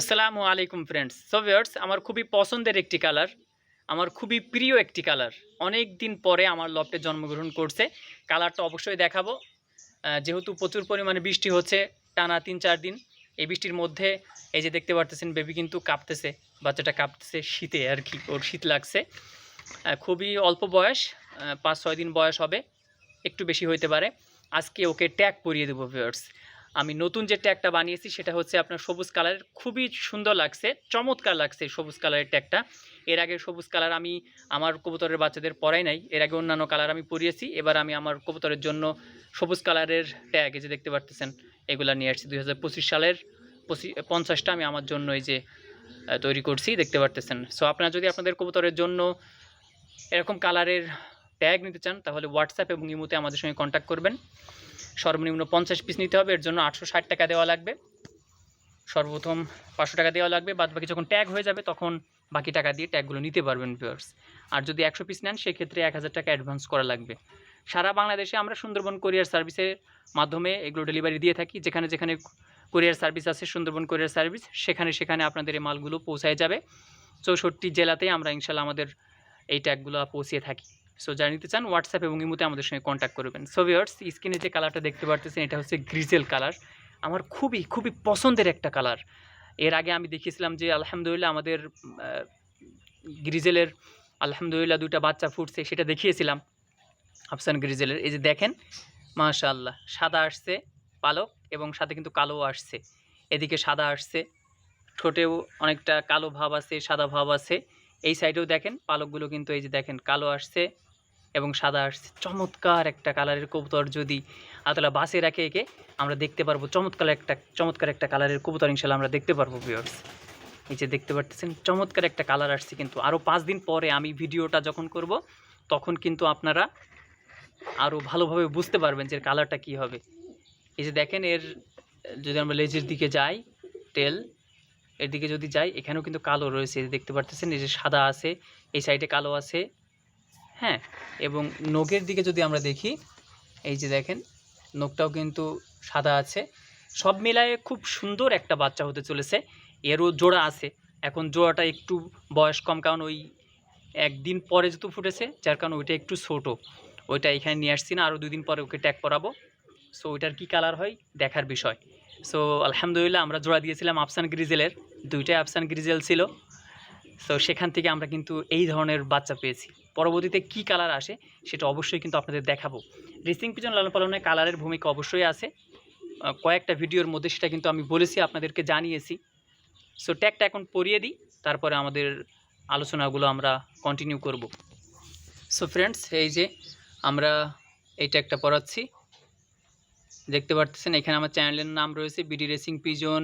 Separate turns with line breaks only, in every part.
আসসালামু আলাইকুম friends so viewers আমার খুবই পছন্দের একটি কালার আমার খুবই প্রিয় একটি কালার অনেক দিন পরে আমার লফটে জন্মগ্রহণ করছে। কালারটা অবশ্যই দেখাবো। যেহেতু প্রচুর পরিমাণে বৃষ্টি হচ্ছে, টানা তিন চার দিন, এই বৃষ্টির মধ্যে, এই যে দেখতে পারতেছেন বেবি কিন্তু কাঁপতেছে, বাচ্চাটা কাঁপতেছে শীতে আর কি, ওর শীত লাগছে। খুবই অল্প বয়স পাঁচ ছয় দিন বয়স হবে, একটু বেশি হইতে পারে। আজকে ওকে ট্যাগ পরিয়ে দেবো ভিউয়ার্স আমি নতুন যে ট্যাগটা বানিয়েছি, সেটা হচ্ছে আপনার সবুজ কালারের, খুবই সুন্দর লাগছে, চমৎকার লাগছে সবুজ কালারের ট্যাগটা। এর আগে সবুজ কালার আমি আমার কবুতরের বাচ্চাদের পরাই নাই, এর আগে অন্যান্য কালার আমি পরিয়েছি, এবার আমি আমার কবুতরের জন্য সবুজ কালারের ট্যাগ, এই যে দেখতে পারতেছেন, এগুলা নিয়ে আসছি। দু হাজার পঁচিশ সালের পঁচিশ পঞ্চাশটা আমি আমার জন্য এই যে তৈরি করছি, দেখতে পারতেছেন। সো আপনারা যদি আপনাদের কবুতরের জন্য এরকম কালারের ট্যাগ নিতে চান, তাহলে হোয়াটসঅ্যাপ এবং ইমোতে আমাদের সঙ্গে কন্ট্যাক্ট করবেন। সর্বনিম্ন পঞ্চাশ পিস নিতে হবে, এর জন্য আটশো ষাট টাকা দেওয়া লাগবে। সর্বপ্রথম পাঁচশো টাকা দেওয়া লাগবে বাদ বাকি যখন ট্যাগ হয়ে যাবে, তখন বাকি টাকা দিয়ে ট্যাগগুলো নিতে পারবেন ভিউয়ার্স আর যদি একশো পিস নেন, সেক্ষেত্রে এক হাজার টাকা অ্যাডভান্স করা লাগবে। সারা বাংলাদেশে আমরা সুন্দরবন কোরিয়ার সার্ভিসের মাধ্যমে এগুলো ডেলিভারি দিয়ে থাকি। যেখানে যেখানে কোরিয়ার সার্ভিস আছে, সুন্দরবন কোরিয়ার সার্ভিস সেখানে সেখানে আপনাদের এই মালগুলো পৌঁছায় যাবে। চৌষট্টি জেলাতেই আমরা ইনশাল্লাহ আমাদের এই ট্যাগগুলো পৌঁছিয়ে থাকি। সো যারা নিতে চান হোয়াটসঅ্যাপ এবং ইমোতে আমাদের সঙ্গে কন্ট্যাক্ট করবেন। সো ভিওর্স স্ক্রিনে যে কালারটা দেখতে পারতেছেন, এটা হচ্ছে গ্রিজেল কালার আমার খুবই খুবই পছন্দের একটা কালারের আগে আমি দেখিয়েছিলাম যে, আলহামদুলিল্লাহ আমাদের গ্রিজেলের আলহামদুলিল্লাহ দুইটা বাচ্চা ফুটছে, সেটা দেখিয়েছিলাম, আফসান গ্রিজেলের এই যে দেখেন, মাশাআল্লাহ, সাদা আসছে পালক এবং সাথে কিন্তু কালো আসছে। এদিকে সাদা আসছে, ঠোঁটেও অনেকটা কালো ভাব আছে, সাদা ভাব আছে। এই সাইডেও দেখেন, পালকগুলো কিন্তু এই যে দেখেন, কালো আসছে। এবং সাদা আসছে। চমৎকার একটা কালারের কবুতর যদি আতলা বাসে রাখে একে, আমরা দেখতে পারব চমৎকার একটা চমৎকার একটা কালারের কবুতর ইনশাল্লাহ আমরা দেখতে পারব এই যে দেখতে পারতেছেন, চমৎকার একটা কালার আসছে কিন্তু। আরও পাঁচ দিন পরে আমি ভিডিওটা যখন করব, তখন কিন্তু আপনারা আরও ভালোভাবে বুঝতে পারবেন যে কালারটা কী হবে। এই যে দেখেন, এর যদি আমরা লেজের দিকে যাই টেল এর দিকে যদি যাই, এখানেও কিন্তু কালো রয়েছে দেখতে পারতেছেন, এই যে সাদা আছে, এই সাইডে কালো আছে। হ্যাঁ এবং নখের দিকে যদি আমরা দেখি, এই যে দেখেন, নখটাও কিন্তু সাদা আছে। সব মিলায়ে খুব সুন্দর একটা বাচ্চা হতে চলেছে। এরও জোড়া আছে। এখন জোড়াটা একটু বয়স কম, কারণ ওই একদিন পরে যেহেতু ফুটেছে, যার কারণে ওইটা একটু ছোটো। ওইটা এখানে নিয়ে আসছি না, আরও দুদিন পরে ওকে ট্যাগ করাবো সো ওইটার কী কালার হয়? দেখার বিষয়। সো আলহামদুলিল্লাহ আমরা জোড়া দিয়েছিলাম আফসান গ্রিজেলের দুইটাই আফসান গ্রিজেল ছিল। সো সেখান থেকে আমরা কিন্তু এই ধরনের বাচ্চা পেয়েছি। পরবর্তীতে কি কালার আসে সেটা অবশ্যই কিন্তু আপনাদের দেখাবো। রেসিং পিজন লালন পালনে কালারের ভূমিকা অবশ্যই আছে। কয়েকটা ভিডিওর মধ্যে সেটা কিন্তু আমি বলেছি, আপনাদেরকে জানিয়েছি। সো ট্যাগটা এখন পরিয়ে দিই, তারপরে আমাদের আলোচনাগুলো আমরা কন্টিনিউ করব। সো ফ্রেন্ডস এই যে আমরা এই ট্যাগটা পড়াচ্ছি। দেখতে পারতেছেন, এখানে আমার চ্যানেলের নাম রয়েছে বিডি রেসিং পিজন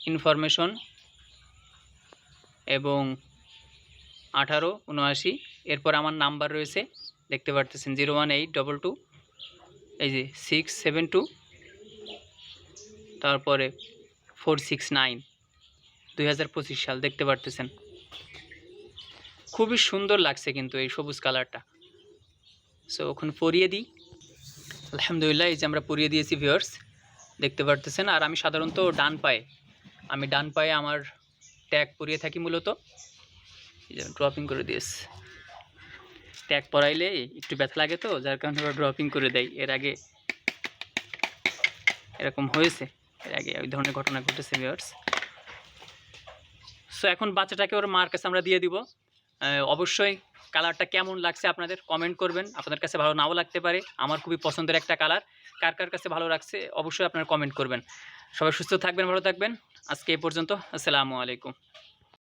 ইনফরমেশন এবং আঠারো, উনআশি, এরপর আমার নাম্বার রয়েছে, দেখতে পারতেছেন, zero one eight double two, এই যে সিক্স সেভেন টু, তারপরে ফোর সিক্স নাইন, দুই হাজার পঁচিশ সাল, দেখতে পারতেছেন। খুবই সুন্দর লাগছে কিন্তু এই সবুজ কালারটা। সো ওখানে পরিয়ে দিই। আলহামদুলিল্লাহ, এই যে আমরা পরিয়ে দিয়েছি ভিউয়ার্স দেখতে পারতেছেন, আর আমি সাধারণত ডান পায়ে, আমি ডান পায়ে আমার ট্যাগ পরিয়ে থাকি মূলত। ড্রপিং করে দিয়েছে। ট্যাগ পরাইলে একটু ব্যথা লাগে তো, যার কারণে ওরা ড্রপিং করে দেয়। এর আগে এরকম হয়েছে। এর আগে ওই ধরনের ঘটনা ঘটেছে ভিউয়ার্স সো এখন বাচ্চাটাকে ওর মার কাছে আমরা দিয়ে দিব। অবশ্যই কালারটা কেমন লাগছে আপনাদের কমেন্ট করবেন। আপনাদের কাছে ভালো নাও লাগতে পারে। আমার খুবই পছন্দের একটা কালার কার কার কাছে ভালো লাগছে, অবশ্যই আপনারা কমেন্ট করবেন। সবাই সুস্থ থাকবেন ভালো থাকবেন। আজকে এই পর্যন্ত আসসালামু আলাইকুম।